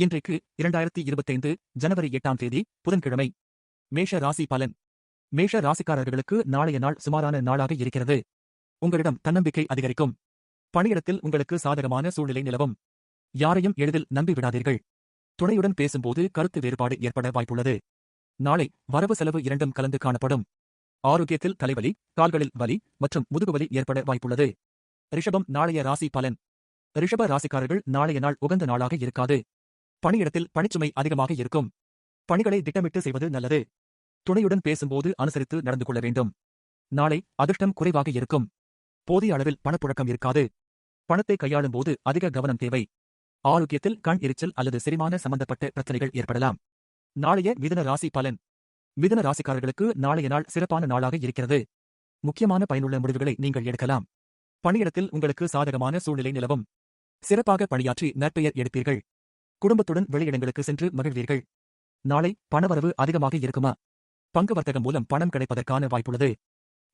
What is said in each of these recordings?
இன்றைக்கு இரண்டாயிரத்தி இருபத்தைந்து ஜனவரி எட்டாம் தேதி புதன்கிழமை. மேஷ ராசி பலன். மேஷ ராசிக்காரர்களுக்கு நாளைய நாள் சுமாரான நாளாக இருக்கிறது. உங்களிடம் தன்னம்பிக்கை அதிகரிக்கும். பணியிடத்தில் உங்களுக்கு சாதகமான சூழ்நிலை நிலவும். யாரையும் எளிதில் நம்பி விடாதீர்கள். துணையுடன் பேசும்போது கருத்து வேறுபாடு ஏற்பட வாய்ப்புள்ளது. நாளை வரவு செலவு இரண்டும் கலந்து காணப்படும். ஆரோக்கியத்தில் தலைவலி கால்களில் வலி மற்றும் முதுகுவலி ஏற்பட வாய்ப்புள்ளது. ரிஷபம் நாளைய ராசி பலன். ரிஷப ராசிக்காரர்கள் நாளைய நாள் உகந்த நாளாக இருக்காது. பணியிடத்தில் பணிச்சுமை அதிகமாக இருக்கும். பணிகளை திட்டமிட்டு செய்வது நல்லது. துணையுடன் பேசும்போது அனுசரித்து நடந்து கொள்ள வேண்டும். நாளை அதிர்ஷ்டம் குறைவாக இருக்கும். போதிய அளவில் பணப்புழக்கம் இருக்காது. பணத்தை கையாளும் போது அதிக கவனம் தேவை. ஆரோக்கியத்தில் கண் எரிச்சல் அல்லது செரிமான சம்பந்தப்பட்ட பிரச்சனைகள் ஏற்படலாம். நாளைய மிதன ராசி பலன். மிதன ராசிக்காரர்களுக்கு நாளைய நாள் சிறப்பான நாளாக இருக்கிறது. முக்கியமான பயனுள்ள முடிவுகளை நீங்கள் எடுக்கலாம். பணியிடத்தில் உங்களுக்கு சாதகமான சூழ்நிலை நிலவும். சிறப்பாக பணியாற்றி நற்பெயர் எடுப்பீர்கள். குடும்பத்துடன் வெளியிடங்களுக்கு சென்று மகிழ்வீர்கள். நாளை பணவரவு அதிகமாக இருக்குமா? பங்கு வர்த்தகம் மூலம் பணம் கிடைப்பதற்கான வாய்ப்புள்ளது.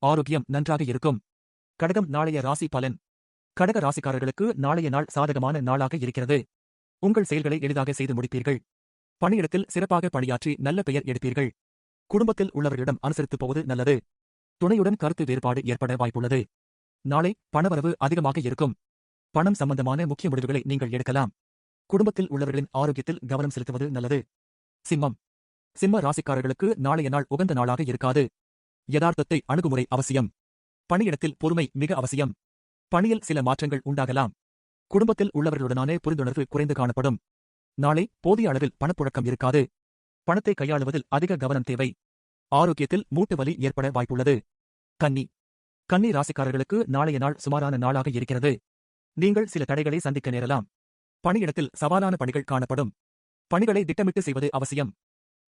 ஆரோக்கியம் நன்றாக இருக்கும். கடகம் நாளைய ராசி பலன். கடக ராசிக்காரர்களுக்கு நாளைய நாள் சாதகமான நாளாக இருக்கிறது. உங்கள் செயல்களை எளிதாக செய்து முடிப்பீர்கள். பணியிடத்தில் சிறப்பாக பணியாற்றி நல்ல பெயர் எடுப்பீர்கள். குடும்பத்தில் உள்ளவர்களிடம் அனுசரித்துப் போவது நல்லது. துணையுடன் கருத்து வேறுபாடு ஏற்பட வாய்ப்புள்ளது. நாளை பணவரவு அதிகமாக இருக்கும். பணம் சம்பந்தமான முக்கிய முடிவுகளை நீங்கள் எடுக்கலாம். குடும்பத்தில் உள்ளவர்களின் ஆரோக்கியத்தில் கவனம் செலுத்துவது நல்லது. சிம்மம். சிம்ம ராசிக்காரர்களுக்கு நாளைய நாள் உகந்த நாளாக இருக்காது. யதார்த்தத்தை அணுகுமுறை அவசியம். பணியிடத்தில் பொறுமை மிக அவசியம். பணியில் சில மாற்றங்கள் உண்டாகலாம். குடும்பத்தில் உள்ளவர்களுடனான புரிந்துணர்வு குறைந்து காணப்படும். நாளை போதிய அளவில் பணப்புழக்கம் இருக்காது. பணத்தை கையாளுவதில் அதிக கவனம் தேவை. ஆரோக்கியத்தில் மூட்டு வலி ஏற்பட வாய்ப்புள்ளது. கன்னி. கன்னி ராசிக்காரர்களுக்கு நாளைய நாள் சுமாரான நாளாக இருக்கிறது. நீங்கள் சில தடைகளை சந்திக்க நேரலாம். பணியிடத்தில் சவாலான பணிகள் காணப்படும். பணிகளை திட்டமிட்டு செய்வது அவசியம்.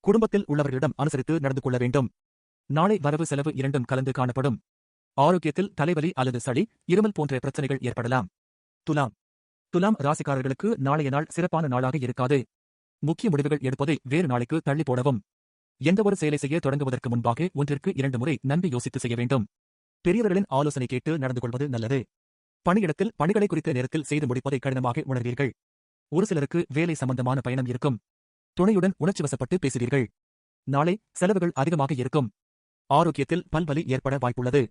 குடும்பத்தில் உள்ளவர்களிடம் அனுசரித்து நடந்து கொள்ள வேண்டும். நாளை வரவு செலவு இரண்டும் கலந்து காணப்படும். ஆரோக்கியத்தில் தலைவலி அல்லது சளி இருமல் போன்ற பிரச்சனைகள் ஏற்படலாம். துலாம். துலாம் ராசிக்காரர்களுக்கு நாளைய நாள் சிறப்பான நாளாக இருக்காது. முக்கிய முடிவுகள் எடுப்பதை வேறு நாளைக்கு தள்ளி போடவும். எந்தவொரு செயலை செய்ய தொடங்குவதற்கு முன்பாக ஒன்றிற்கு இரண்டு முறை நன்கு யோசித்து செய்ய வேண்டும். பெரியவர்களின் ஆலோசனை கேட்டு நடந்து கொள்வது நல்லது. பணியிடத்தில் பணிகளை குறித்த நேரத்தில் செய்து முடிப்பதை கடினமாக உணர்வீர்கள். ஒரு சிலருக்கு வேலை சம்பந்தமான பயணம் இருக்கும். துணையுடன் உணர்ச்சிவசப்பட்டு பேசுவீர்கள். நாளை செலவுகள் அதிகமாக இருக்கும். ஆரோக்கியத்தில் பல்வலி ஏற்பட வாய்ப்புள்ளது.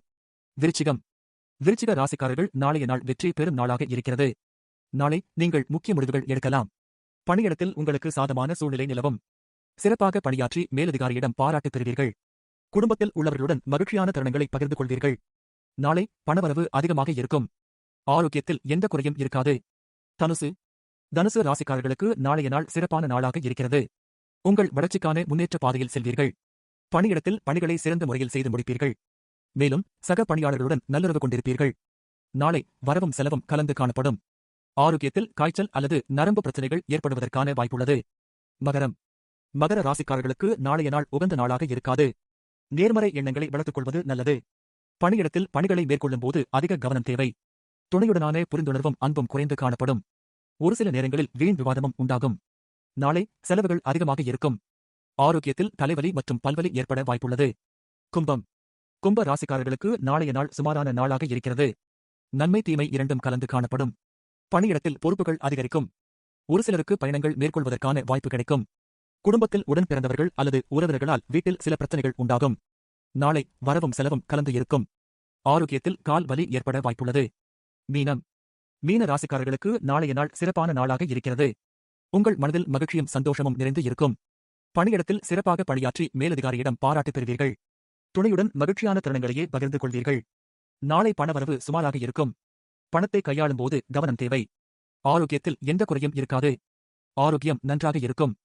விருச்சிகம். விருச்சிக ராசிக்காரர்கள் நாளைய நாள் வெற்றி பெறும் நாளாக இருக்கிறது. நாளை நீங்கள் முக்கிய முடிவுகள் எடுக்கலாம். பணியிடத்தில் உங்களுக்கு சாதமான சூழ்நிலை நிலவும். சிறப்பாக பணியாற்றி மேலதிகாரியிடம் பாராட்டு பெறுவீர்கள். குடும்பத்தில் உள்ளவர்களுடன் மகிழ்ச்சியான தருணங்களை பகிர்ந்து கொள்வீர்கள். நாளை பணவரவு அதிகமாக இருக்கும். ஆரோக்கியத்தில் எந்த குறையும் இருக்காது. தனுசு தனுசு ராசிக்காரர்களுக்கு நாளைய நாள் சிறப்பான நாளாக இருக்கிறது. உங்கள் வளர்ச்சிக்கான முன்னேற்ற பாதையில் செல்வீர்கள். பணியிடத்தில் பணிகளை சிறந்த முறையில் செய்து முடிப்பீர்கள். மேலும் சக பணியாளர்களுடன் நல்லுறவு கொண்டிருப்பீர்கள். நாளை வரவும் செலவும் கலந்து காணப்படும். ஆரோக்கியத்தில் காய்ச்சல் அல்லது நரம்பு பிரச்சனைகள் ஏற்படுவதற்கான வாய்ப்புள்ளது. மகரம். மகர ராசிக்காரர்களுக்கு நாளைய நாள் உகந்த நாளாக இருக்காது. நேர்மறை எண்ணங்களை வளர்த்துக் கொள்வது நல்லது. பணியிடத்தில் பணிகளை மேற்கொள்ளும் போது அதிக கவனம் தேவை. துணையுடனான புரிந்துணர்வும் அன்பும் குறைந்து காணப்படும். ஒரு சில நேரங்களில் வீண் விவாதமும் உண்டாகும். நாளை செலவுகள் அதிகமாக இருக்கும். ஆரோக்கியத்தில் தலைவலி மற்றும் பல்வலி ஏற்பட வாய்ப்புள்ளது. கும்பம். கும்ப ராசிக்காரர்களுக்கு நாளைய நாள் சுமாரான நாளாக இருக்கிறது. நன்மை தீமை இரண்டும் கலந்து காணப்படும். பணியிடத்தில் பொறுப்புகள் அதிகரிக்கும். ஒரு சிலருக்கு பயணங்கள் மேற்கொள்வதற்கான வாய்ப்பு கிடைக்கும். குடும்பத்தில் உடன் பிறந்தவர்கள் அல்லது உறவினர்களால் வீட்டில் சில பிரச்சனைகள் உண்டாகும். நாளை வரவும் செலவும் கலந்து இருக்கும். ஆரோக்கியத்தில் கால் வலி ஏற்பட வாய்ப்புள்ளது. மீனம். மீன ராசிக்காரர்களுக்கு நாளைய நாள் சிறப்பான நாளாக இருக்கிறது. உங்கள் மனதில் மகிழ்ச்சியும் சந்தோஷமும் நிறைந்து இருக்கும். பணியிடத்தில் சிறப்பாக பணியாற்றி மேலதிகாரியிடம் பாராட்டு பெறுவீர்கள். துணையுடன் மகிழ்ச்சியான தருணங்களையே பகிர்ந்து கொள்வீர்கள். நாளை பணவரவு சுமாராக இருக்கும். பணத்தை கையாளும் போது கவனம் தேவை. ஆரோக்கியத்தில் எந்த குறையும் இருக்காது. ஆரோக்கியம் நன்றாக இருக்கும்.